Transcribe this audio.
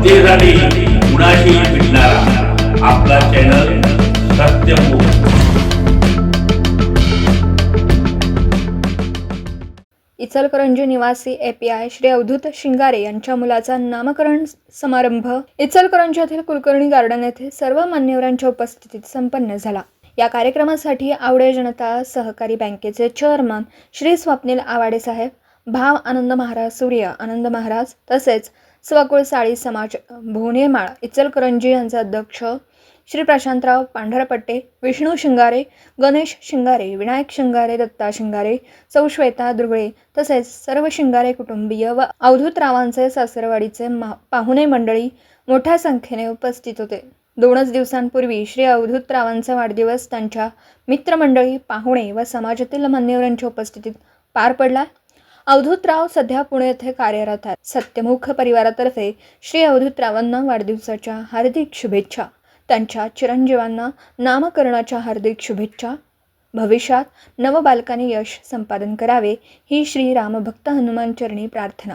जनतेसाठी कुणाशी भेटणारा आपला चॅनल सत्यमुख इचलकरंजी निवासी एपीआय श्री अवधूत शिंगारे यांच्या मुलाचा नामकरण समारंभ इचलकरंजी येथील कुलकर्णी गार्डन येथे सर्व मान्यवरांच्या उपस्थितीत संपन्न झाला. या कार्यक्रमासाठी आवडे जनता सहकारी बँकेचे चेअरमन श्री स्वप्नील आवाडे साहेब भाव आनंद महाराज सूर्य आनंद महाराज तसेच सवाकुळ साळी समाज भोनेमाळ इचलकरंजी यांचे अध्यक्ष श्री प्रशांतराव पांढरपट्टे विष्णू शिंगारे गणेश शिंगारे विनायक शिंगारे दत्ता शिंगारे सौश्वेता दुर्गळे तसेच सर्व शिंगारे कुटुंबीय व अवधूतरावांचे सासरवाडीचे मा पाहुणे मंडळी मोठ्या संख्येने उपस्थित होते. दोनच दिवसांपूर्वी श्री अवधूतरावांचा वाढदिवस त्यांच्या मित्रमंडळी पाहुणे व समाजातील मान्यवरांच्या उपस्थितीत पार पडला. अवधूतराव सध्या पुणे येथे कार्यरत आहेत. सत्यमुख परिवारातर्फे श्री अवधूतरावांना वाढदिवसाच्या हार्दिक शुभेच्छा. त्यांच्या चिरंजीवांना नामकरणाच्या हार्दिक शुभेच्छा. भविष्यात नवबालकाने यश संपादन करावे ही श्री रामभक्त हनुमान चरणी प्रार्थना.